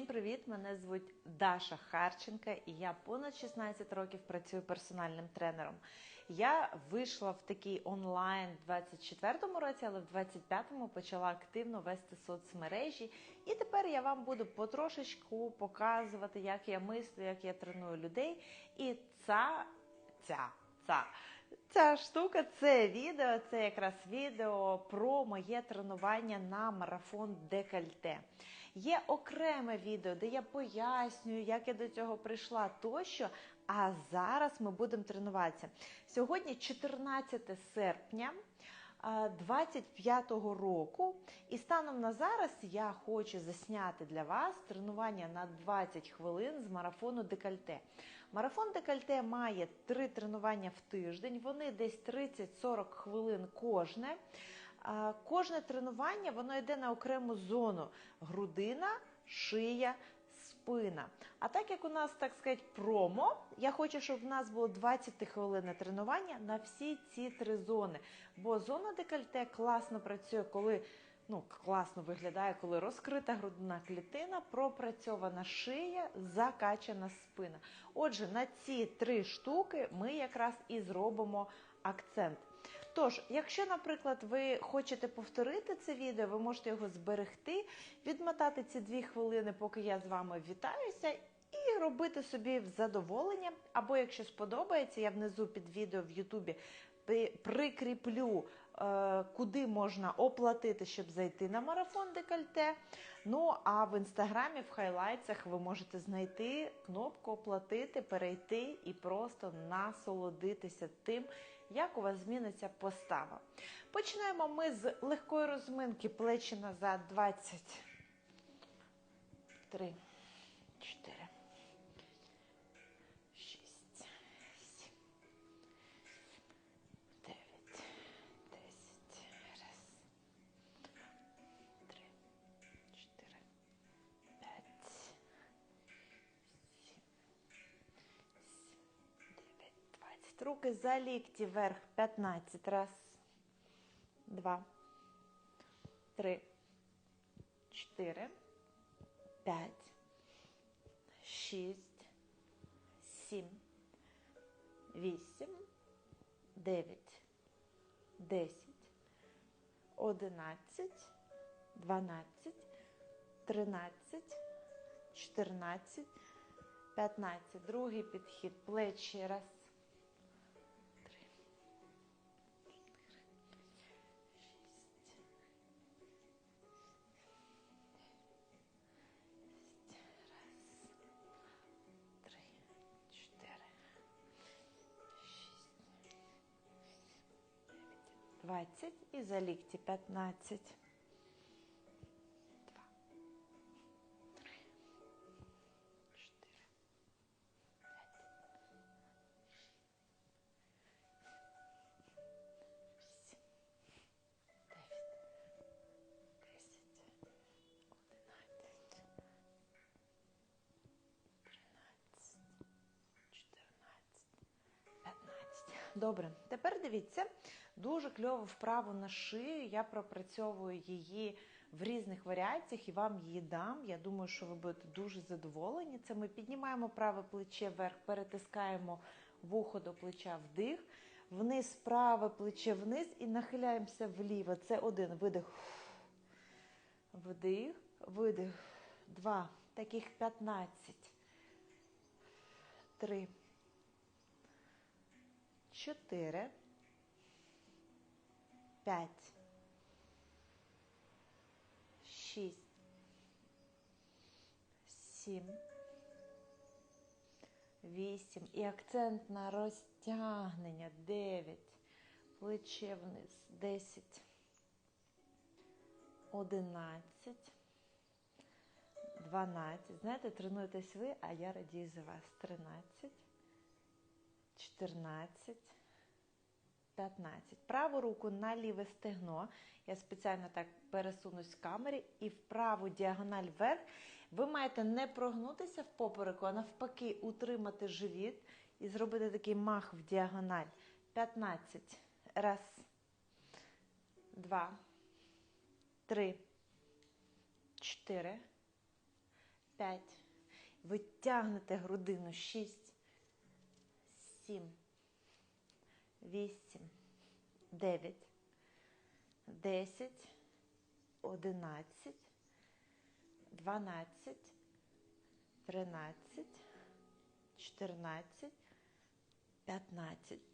Всім привіт! Мене звуть Даша Харченка, і я понад 16 років працюю персональним тренером. Я вийшла в такий онлайн в 24-му році, але в 25-му почала активно вести соцмережі. І тепер я вам буду потрошечку показувати, як я мислю, як я треную людей. І ця, ця, ця. Ця штука, це відео, це якраз відео про моє тренування на марафон декольте. Є окреме відео, де я пояснюю, як я до цього прийшла тощо. А зараз ми будемо тренуватися. Сьогодні 14 серпня. 25-го року, і станом на зараз я хочу засняти для вас тренування на 20 хвилин з марафону декольте. Марафон декольте має три тренування в тиждень, вони десь 30-40 хвилин кожне. Кожне тренування воно йде на окрему зону: грудина, шия, спина. А так як у нас, так сказати, промо, я хочу, щоб в нас було 20 хвилин тренування на всі ці три зони. Бо зона декольте класно працює, коли ну, класно виглядає, коли розкрита грудна клітина, пропрацьована шия, закачана спина. Отже, на ці три штуки ми якраз і зробимо акцент. Тож, якщо, наприклад, ви хочете повторити це відео, ви можете його зберегти, відмотати ці дві хвилини, поки я з вами вітаюся, і робити собі задоволення. Або, якщо сподобається, я внизу під відео в Ютубі прикріплю, е, куди можна оплатити, щоб зайти на марафон декольте. Ну, а в інстаграмі, в хайлайтсах ви можете знайти кнопку Оплатити, перейти і просто насолодитися тим, як у вас зміниться постава. Починаємо ми з легкої розминки. Плечі назад. 20, Руки за лікті вверх. 15. Раз. Два. Три. Чотири. П'ять. Шість. Сім. Вісім. Дев'ять. Десять. Одинадцять. Дванадцять. Тринадцять. Чотирнадцять. 15. Другий підхід. Плечі. Раз. 20 і за лікті 15. Добре, тепер дивіться, дуже кльову вправу на шию. Я пропрацьовую її в різних варіаціях і вам її дам. Я думаю, що ви будете дуже задоволені. Це ми піднімаємо праве плече вверх, перетискаємо вухо до плеча вдих, вниз праве плече вниз і нахиляємося вліво. Це один видих. Вдих, видих. Два. Таких 15. Три чотири, п'ять, шість, сім, вісім. І акцент на розтягнення. Дев'ять. Плече вниз. Десять. Одинадцять. Дванадцять. Знаєте, тренуєтесь ви, а я радію за вас. Тринадцять. 14, 15. Праву руку на ліве стегно. Я спеціально так пересунусь в камері і в праву діагональ вверх. Ви маєте не прогнутися в попереку, а навпаки, утримати живіт і зробити такий мах в діагональ. 15. Раз. Два. Три. Чотири. П'ять. Витягнете грудину. Шість. Сім. Вісім. Дев'ять. Десять. Одинадцять. Дванадцять. Тринадцять. Чотирнадцять. П'ятнадцять.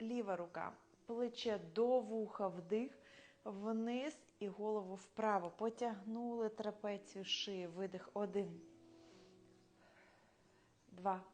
Ліва рука. Плече до вуха вдих, вниз і голову вправо. Потягнули трапецію шиї. Видих. Один. Два.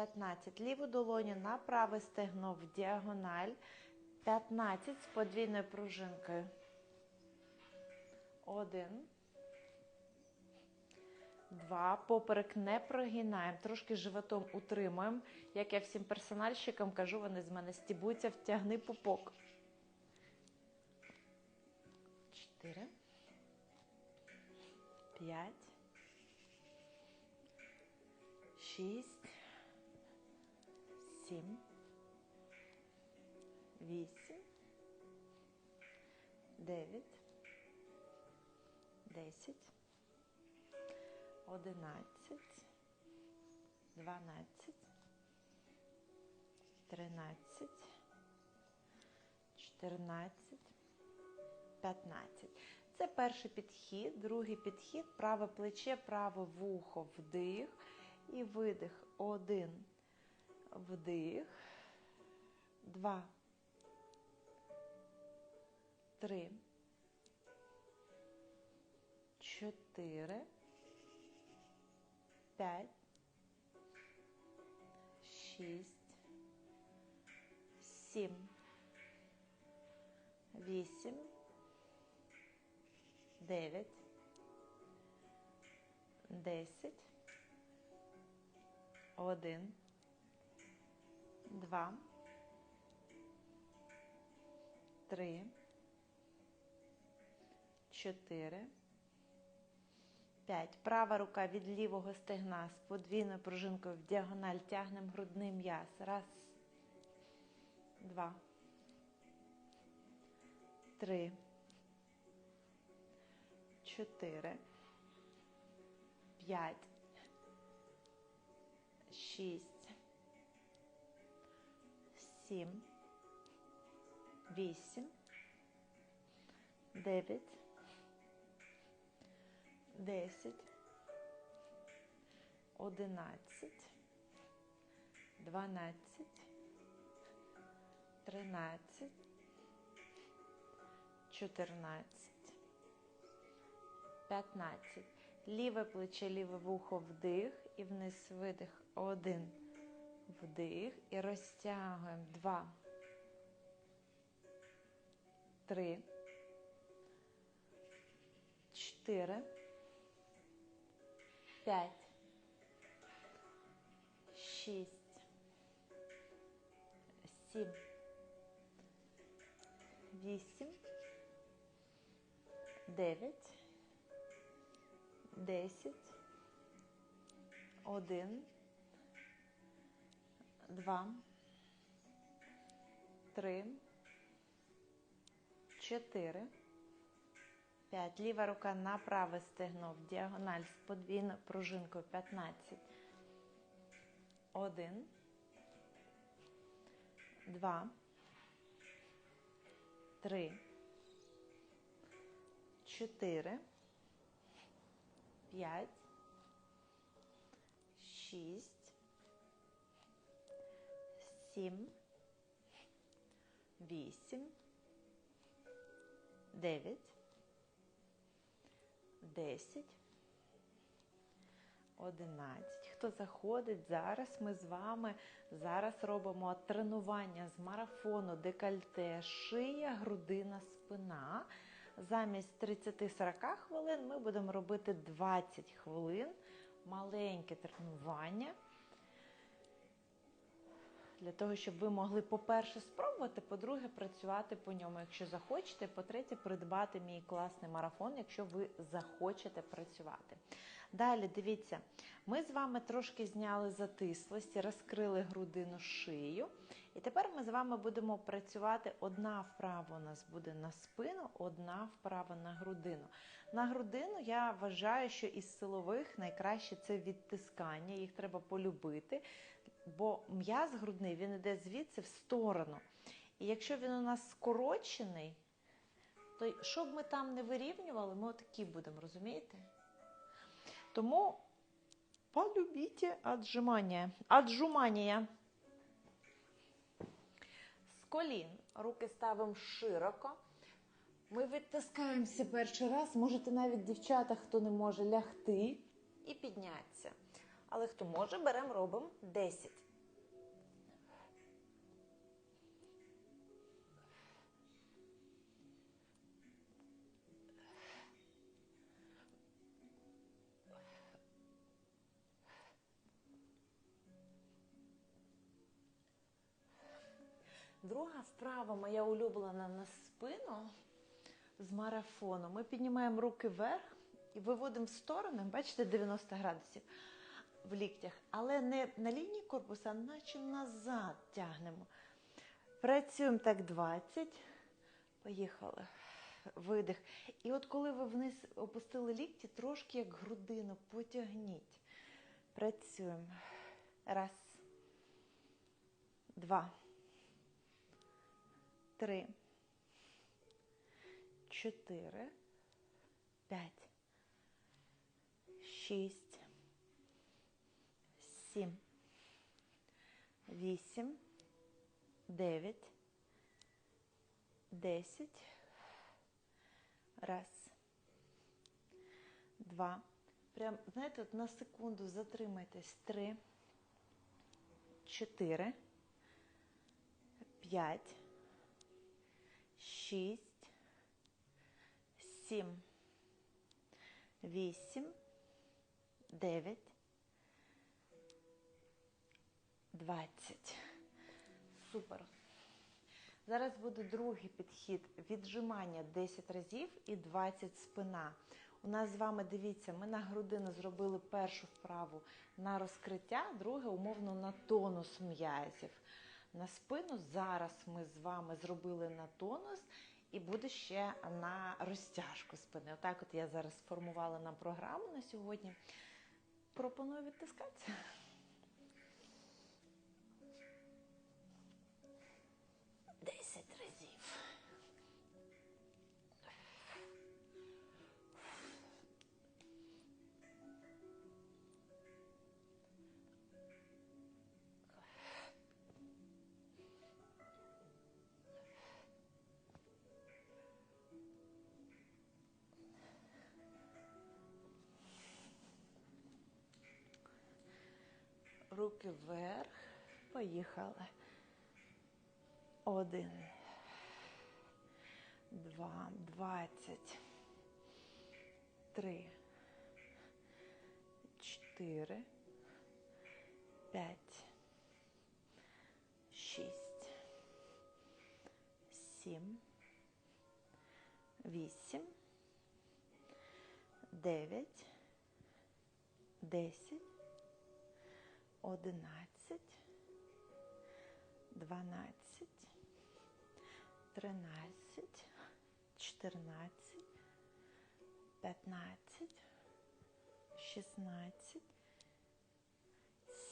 15. Ліву долоню на праве стегно в діагональ. 15 з подвійною пружинкою. Один. Два. Поперек не прогинаємо. Трошки животом утримуємо. Як я всім персональщикам кажу, вони з мене стібуться, втягни пупок. Чотири. П'ять. Шість. Сім. Вісім. Дев'ять. Десять. Одинадцять. Дванадцять. Тринадцять. Чотирнадцять. П'ятнадцять. Це перший підхід. Другий підхід. Праве плече, праве вухо, вдих і видих. Один. Вдих. Два. Три. Чотири. П'ять. Шість. Сім. Вісім. Дев'ять. Десять. Один. Два. Три. Чотири. П'ять. Права рука від лівого стегна з подвійною пружинкою в діагональ тягнемо грудний м'яз. Раз. Два. Три. Чотири. П'ять. Шість. Сім. Вісім. Дев'ять. Десять. Одинадцять. Дванадцять. Тринадцять. Чотирнадцять. П'ятнадцять. Ліве плече, ліве вухо вдих і вниз видих. Один. Вдих і розтягуємо. Два. Три. Чотири. П'ять. Шість. Сім. Вісім. Дев'ять. Десять. Один. Два. Три. Чотири. П'ять. Ліва рука на праве стегно в діагональ з подвійною пружинкою. П'ятнадцять. Один. Два. Три. Чотири. П'ять. Шість. Сім. Вісім. Дев'ять. Десять. Одинадцять. Хто заходить зараз? Ми з вами зараз робимо тренування з марафону, декольте, шия, грудина, спина. замість 30-40 хвилин ми будемо робити 20 хвилин, маленьке тренування. Для того, щоб ви могли, по-перше, спробувати, по-друге, працювати по ньому, якщо захочете, по-третє, придбати мій класний марафон, якщо ви захочете працювати. Далі, дивіться, ми з вами трошки зняли затислості, розкрили грудину шию. І тепер ми з вами будемо працювати. Одна вправа у нас буде на спину, одна вправа на грудину. На грудину я вважаю, що із силових найкраще це відтискання, їх треба полюбити, бо м'яз грудний він йде звідси в сторону. І якщо він у нас скорочений, то щоб ми там не вирівнювали, ми отакі будемо, розумієте? Тому полюбіть отжимання. Отжимання. З колін руки ставимо широко. Ми відтискаємося перший раз. Можете навіть дівчата, хто не може лягти і піднятися. Але хто може, беремо, робимо 10. Друга вправа моя улюблена на спину з марафону. Ми піднімаємо руки вверх і виводимо в сторони, бачите, 90 градусів в ліктях, але не на лінії корпусу, а наче назад тягнемо. Працюємо так 20. Поїхали. Видих. І от коли ви вниз опустили лікті, трошки як грудину потягніть. Працюємо. Раз. Два. Три. Чотири. П'ять. Шість. Сім. Вісім. Дев'ять. Десять. Раз. Два. Прям, знаєте, на секунду затримайтесь. Три. Чотири. П'ять. Шість. Сім. Вісім. Дев'ять. Двадцять. Супер. Зараз буде другий підхід віджимання 10 разів і 20 спина. У нас з вами, дивіться, ми на грудину зробили першу вправу на розкриття, друге, умовно, на тонус м'язів. На спину зараз ми з вами зробили на тонус і буде ще на розтяжку спини. Отак от я зараз сформувала нам програму на сьогодні. Пропоную відтискатися. Руки вверх. Поїхали. Один. Два. Двадцять. Три. Чотири. П'ять. Шість. Сім. Вісім. Дев'ять. Десять. Одинадцять. Дванадцять. Тринадцять. Чотирнадцять. П'ятнадцять. Шістнадцять.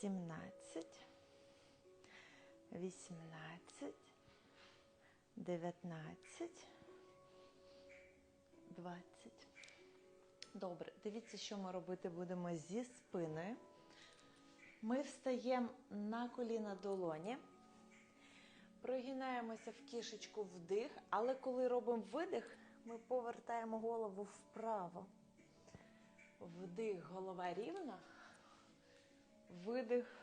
Сімнадцять. Вісімнадцять. Дев'ятнадцять. Двадцять. Добре, дивіться, що ми робити будемо зі спиною. Ми встаємо на коліна долоні, прогинаємося в кішечку вдих, але коли робимо видих, ми повертаємо голову вправо. Вдих, голова рівна, видих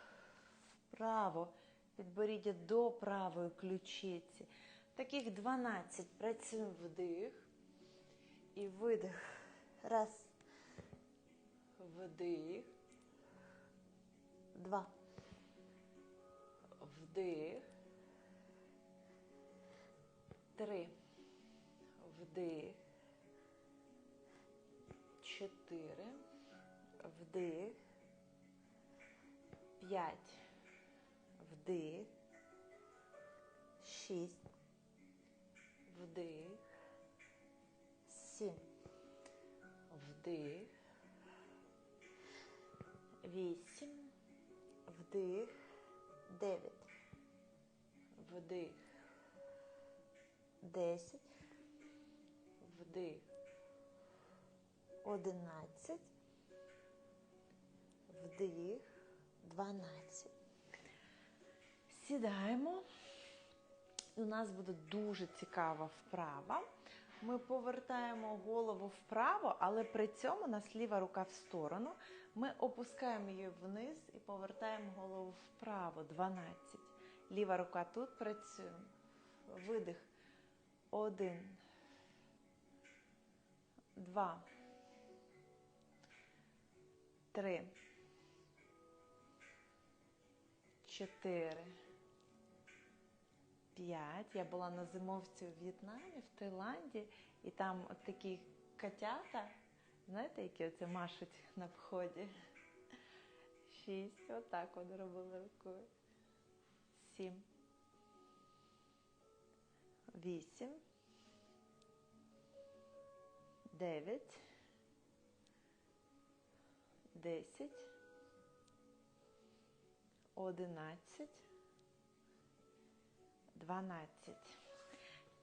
вправо, підборіддя до правої ключиці. Таких 12 працюємо вдих. І видих. Раз. Вдих. Два. Вдих. Три. Вдих. Чотири. Вдих. П'ять. Вдих. Шість. Вдих. Сім. Вдих. Вісім. Вдих. Дев'ять. Вдих. Десять. Вдих. Одинадцять. Вдих. Дванадцять. Сідаємо. У нас буде дуже цікава вправа. Ми повертаємо голову вправо, але при цьому у нас ліва рука в сторону. Ми опускаємо її вниз і повертаємо голову вправо. 12. Ліва рука тут працює. Видих. Один. Два. Три. Чотири. П'ять. Я була на зимовці у В'єтнамі, в Таїланді, і там от такі котята, знаєте, які оце машуть на вході. Шість. Отак от робили рукою. Сім. Вісім. Дев'ять. Десять. Одинадцять. 12.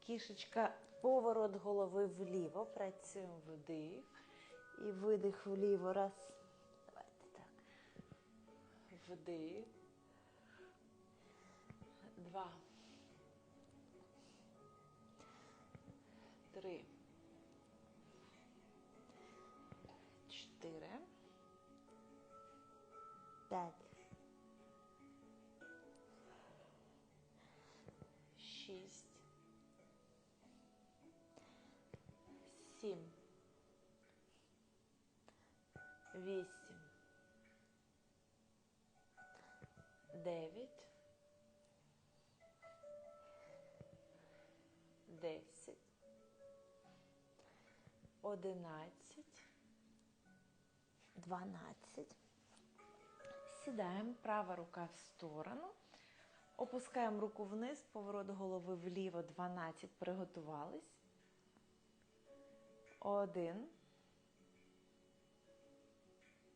Кішечка, поворот голови вліво. Працюємо вдих. І видих вліво. Раз. Давайте так. Вдих. Два. Три. Чотири. П'ять. шість, сім, вісім, дев'ять, десять, одинадцять, дванадцять. Сідаємо, права рука в сторону. Опускаємо руку вниз, поворот голови вліво 12. Приготувались. Один.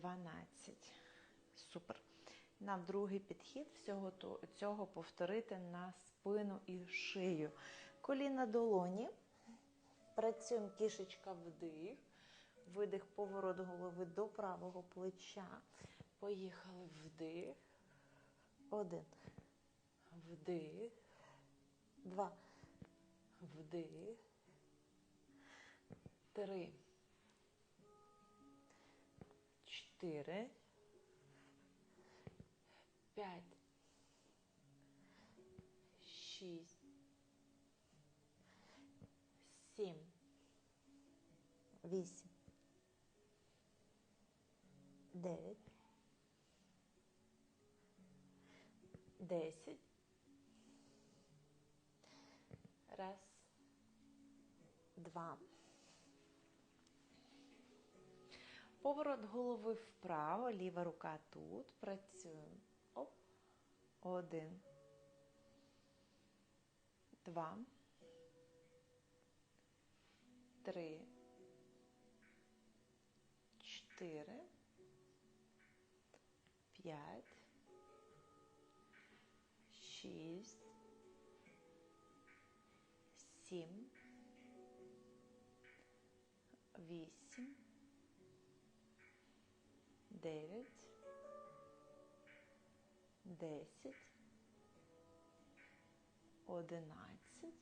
Дванадцять. Супер. Нам другий підхід всього цього повторити на спину і шию. Коліна долоні. Працюємо кішечка вдих. Видих, поворот голови до правого плеча. Поїхали вдих. Один. Вдих. Два. Вдих. Три. Чотири. П'ять. Шість. Сім. Вісім. Дев'ять. Десять. Раз. Два. Поворот голови вправо, ліва рука тут. Працюємо. Оп. Один. Два. Три. Чотири. П'ять. Шість. Сім. вісім, дев'ять, десять, одинадцять,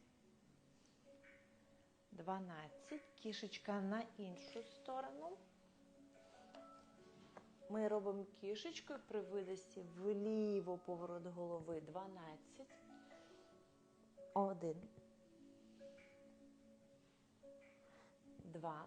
дванадцять. Кішечка на іншу сторону. Ми робимо кішечкою при видості вліво поворот голови 12. Один. Два.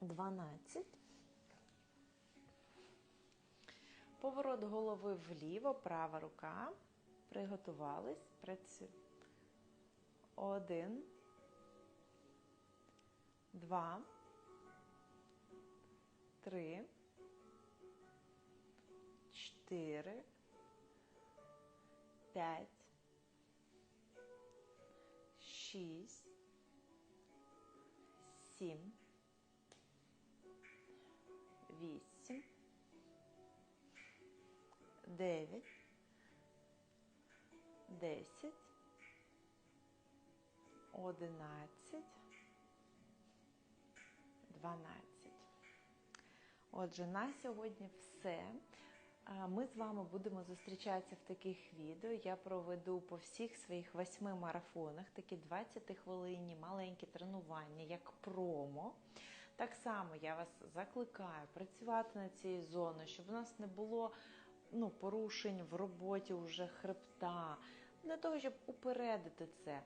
Дванадцять. Поворот голови вліво, права рука. Приготувались. Працюємо. Один. Два. Три. Чотири. П'ять. Шість. Сім. Вісім. Дев'ять. Десять. Одинадцять. Дванадцять. Отже, на сьогодні все. Ми з вами будемо зустрічатися в таких відео. Я проведу по всіх своїх восьми марафонах такі 20 хвилинні маленькі тренування, як промо. Так само я вас закликаю працювати над цією зоною, щоб у нас не було ну, порушень в роботі вже хребта, для того, щоб упередити це.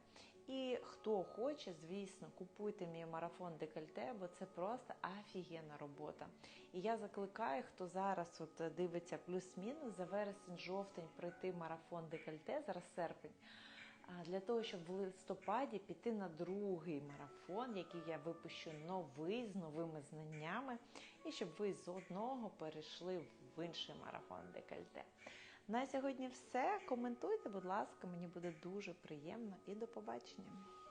І хто хоче, звісно, купуйте мій марафон декольте, бо це просто офігенна робота. І я закликаю, хто зараз от дивиться плюс-мінус за вересень-жовтень пройти марафон декольте, зараз серпень, для того, щоб в листопаді піти на другий марафон, який я випущу новий з новими знаннями, і щоб ви з одного перейшли в інший марафон декольте. На сьогодні все. Коментуйте, будь ласка, мені буде дуже приємно і до побачення.